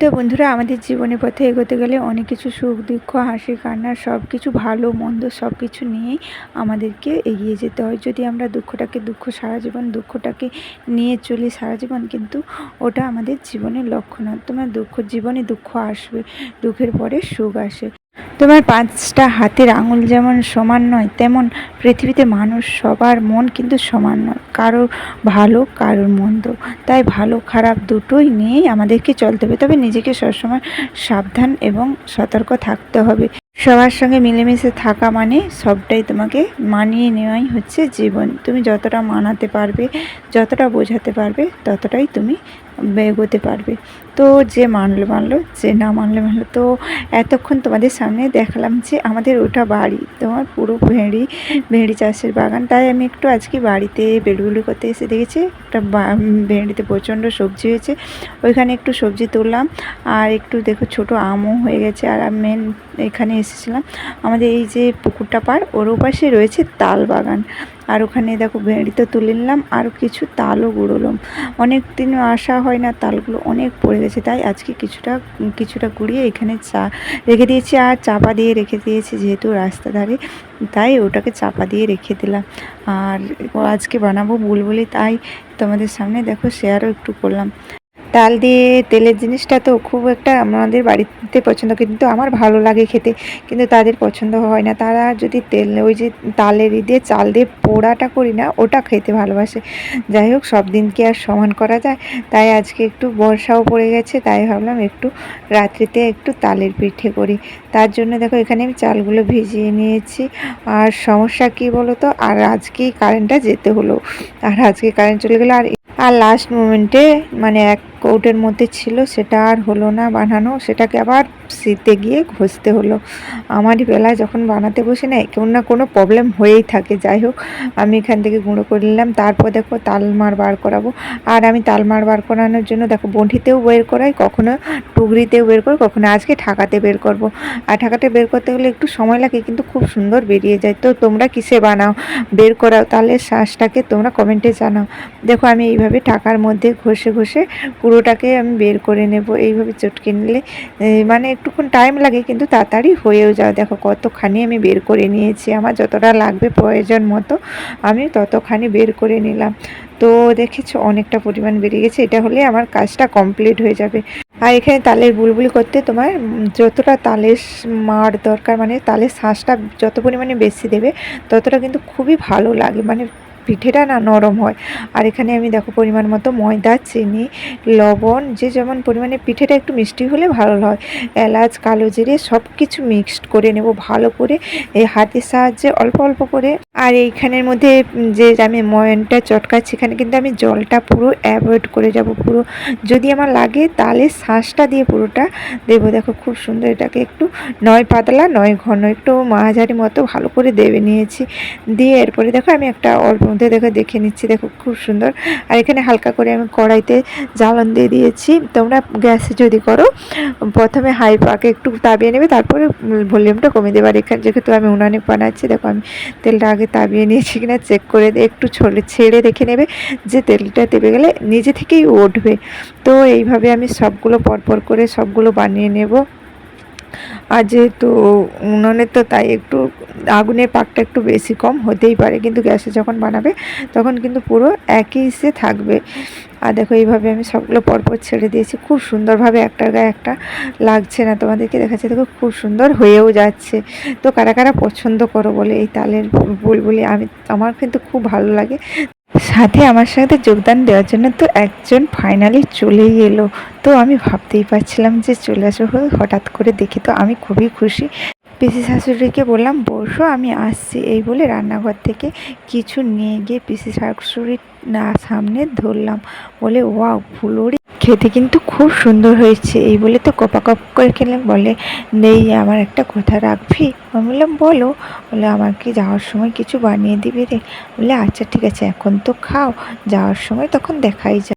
তো বন্ধুরা, আমাদের জীবনে পথে এগোতে গেলে অনেক কিছু সুখ, দুঃখ, হাসি, কান্না সব কিছু ভালো, মন্দ সব কিছু নিয়েই আমাদেরকে এগিয়ে যেতে হয়। যদি আমরা দুঃখটাকে দুঃখ, সারা জীবন দুঃখটাকে নিয়ে চলি, সারা জীবন কিন্তু ওটা আমাদের জীবনের লক্ষ্য নয় তোমার দুঃখ, জীবনে দুঃখ আসবে, দুঃখের পরে সুখ আসে। তোমার পাঁচটা হাতের আঙুল যেমন সমান নয়, তেমন পৃথিবীতে মানুষ সবার মন কিন্তু সমান নয়। কারও ভালো, কারোর মন্দ। তাই ভালো, খারাপ দুটোই নিয়েই আমাদেরকে চলতে হবে। তবে নিজেকে সবসময় সাবধান এবং সতর্ক থাকতে হবে। সবার সঙ্গে মিলেমিশে থাকা মানে সবটাই তোমাকে মানিয়ে নেওয়াই হচ্ছে জীবন। তুমি যতটা মানাতে পারবে, যতটা বোঝাতে পারবে, ততটাই তুমি এগোতে পারবে। তো যে মানলো মানলো, যে না মানলে, মানলো, তো এতক্ষণ তোমাদের সামনে দেখালাম যে আমাদের ওটা বাড়ি, তোমার পুরো ভেড়ি ভেড়ি চাষের বাগান। তাই আমি একটু আজকে বাড়িতে বেড়ুগুলি করতে এসে দেখেছি, একটা ভেড়িতে প্রচণ্ড সবজি হয়েছে। ওইখানে একটু সবজি তুললাম, আর একটু দেখো ছোট আমও হয়ে গেছে, আর মেন এখানে এসেছিলাম। আমাদের এই যে পুকুরটা পার, ওর ওপাশে রয়েছে তাল বাগান। আর ওখানে দেখো ভেড়ি তো তুলে নিলাম আর কিছু তালও গুঁড়োলাম। অনেক দিন আসা হয় না, তালগুলো অনেক পড়ে গেছে, তাই আজকে কিছুটা কিছুটা গুঁড়িয়ে এখানে চা রেখে দিয়েছি, আর চাপা দিয়ে রেখে দিয়েছি যেহেতু রাস্তা ধারে, তাই ওটাকে চাপা দিয়ে রেখে দিলাম। আর আজকে বানাবো বুলবুলি, তাই তোমাদের সামনে দেখো শেয়ারও একটু করলাম। তাল দিয়ে তেলের জিনিসটা তো খুব একটা আমাদের বাড়িতে পছন্দ, কিন্তু আমার ভালো লাগে খেতে, কিন্তু তাদের পছন্দ হয় না। তারা যদি তেল, ওই যে তালের দিয়ে চাল দিয়ে পোড়াটা করি না, ওটা খেতে ভালোবাসে। যাই হোক, সব দিন কি আর সমান করা যায়? তাই আজকে একটু বর্ষাও পড়ে গেছে, তাই ভাবলাম একটু রাত্রিতে একটু তালের পিঠে করি। তার জন্য দেখো, এখানে আমি চালগুলো ভিজিয়ে নিয়েছি। আর সমস্যা কি বলো তো আর আজকেই কারেন্টটা যেতে হলো। আর আজকে কারেন্ট চলে গেলো। আর আর লাস্ট মোমেন্টে মানে এক কৌটের মধ্যে ছিল, সেটা আর হলো না বানানো। সেটাকে আবার শীতে গিয়ে ঘষতে হলো। আমারই বেলায় যখন বানাতে বসে না কোনো না কোনো প্রবলেম হয়েই থাকে। যাই হোক, আমি এখান থেকে গুঁড়ো করে নিলাম। তারপর দেখো তালমার বার করাবো। আর আমি তালমার বার করানোর জন্য দেখো বন্ঠিতেও বের করাই, কখনো টুগরিতেও বের করি, কখনো আজকে ঠাকাতে বের করব। আর ঠাকাতে বের করতে হলে একটু সময় লাগে, কিন্তু খুব সুন্দর বেরিয়ে যায়। তো তোমরা কিসে বানাও? বের করাও। তাহলে শ্বাসটাকে তোমরা কমেন্টে জানাও। দেখো আমি এইভাবে টাকার মধ্যে ঘষে ঘষে পুরোটাকে আমি বের করে নেব। এইভাবে চটকে নিলে মানে একটুক্ষণ টাইম লাগে, কিন্তু তাড়াতাড়ি হয়েও যাও দেখো কতখানি আমি বের করে নিয়েছি। আমার যতটা লাগবে প্রয়োজন মতো আমি ততখানি বের করে নিলাম। তো দেখেছ, অনেকটা পরিমাণ বেড়ে গেছে। এটা হলে আমার কাজটা কমপ্লিট হয়ে যাবে। আর এখানে তালের বুলবুলি করতে তোমার যতটা তালের মার দরকার মানে তালের শ্বাসটা যত পরিমাণে বেশি দেবে, ততটা কিন্তু খুবই ভালো লাগে। মানে পিঠেটা না নরম হয়। আর এখানে আমি দেখো পরিমাণ মতো ময়দা, চিনি, লবণ, যে যেমন পরিমাণে পিঠেটা একটু মিষ্টি হলে ভালো হয়। এলাচ, কালো জিরে সব কিছু মিক্সড করে নেব ভালো করে। এই হাতের সাহায্যে অল্প অল্প করে আর এইখানের মধ্যে যে আমি ময়নটা চটকাচ্ছি, এখানে কিন্তু আমি জলটা পুরো অ্যাভয়েড করে যাব পুরো। যদি আমার লাগে তাহলে শ্বাসটা দিয়ে পুরোটা দেবো। দেখো খুব সুন্দর এটাকে একটু নয় পাতলা, নয় ঘন, একটু মাঝারি মতো ভালো করে দেবে নিয়েছি। দিয়ে এরপরে দেখো আমি একটা অল্প মধ্যে দেখো দেখে নিচ্ছি। দেখো খুব সুন্দর। আর এখানে হালকা করে আমি কড়াইতে জ্বালন দিয়ে দিয়েছি। তোমরা গ্যাসে যদি করো, প্রথমে হাই পাকে একটু তাবিয়ে নেবে, তারপরে ভলিউমটা কমে দেবে। আর এখানে যেহেতু আমি উনানে বানাচ্ছি, দেখো আমি তেলটা আগে তাবিয়ে নিয়েছি কিনা চেক করে একটু ছড়ে ছেড়ে দেখে নেবে যে তেলটা দেবে গেলে নিজে থেকেই উঠবে তো এইভাবে আমি সবগুলো পরপর করে সবগুলো বানিয়ে নেব। আর যেহেতু উনুনে তো তাই একটু আগুনের পাকটা একটু বেশি কম হতেই পারে, কিন্তু গ্যাসে যখন বানাবে তখন কিন্তু পুরো একই সে থাকবে। আর দেখো, এইভাবে আমি সবগুলো পরপর ছেড়ে দিয়েছি। খুব সুন্দরভাবে একটার গায়ে একটা লাগছে না তোমাদেরকে দেখাচ্ছে। দেখো, খুব সুন্দর হয়েও যাচ্ছে। তো কারা কারা পছন্দ করো বলে এই তালের বুলবুলি, আমি, আমার কিন্তু খুব ভালো লাগে। সাথে আমার সাথে যোগদান দেওয়ার জন্য তো একজন ফাইনালি চলেই এলো। তো আমি ভাবতেই পারছিলাম যে চলে আসব হঠাৎ করে দেখি তো আমি খুবই খুশি। পিসি শাশুড়িকে বললাম, বসো, আমি আসছি। এই বলে রান্নাঘর থেকে কিছু নিয়ে গিয়ে পিসি শাশুড়ির না সামনে ধরলাম। বলে, ওয়াও, ফুলরি। খেতে কিন্তু খুব সুন্দর হয়েছে। এই বলে তো কপা কপ করে খেলাম। বলে, নেই, আমার একটা কথা রাখবি? আমি বললাম, বলো। বলে আমার কি যাওয়ার সময় কিছু বানিয়ে দিবি রে? বলে আচ্ছা ঠিক আছে, এখন তো খাও। যাওয়ার সময় তখন দেখাই যায়।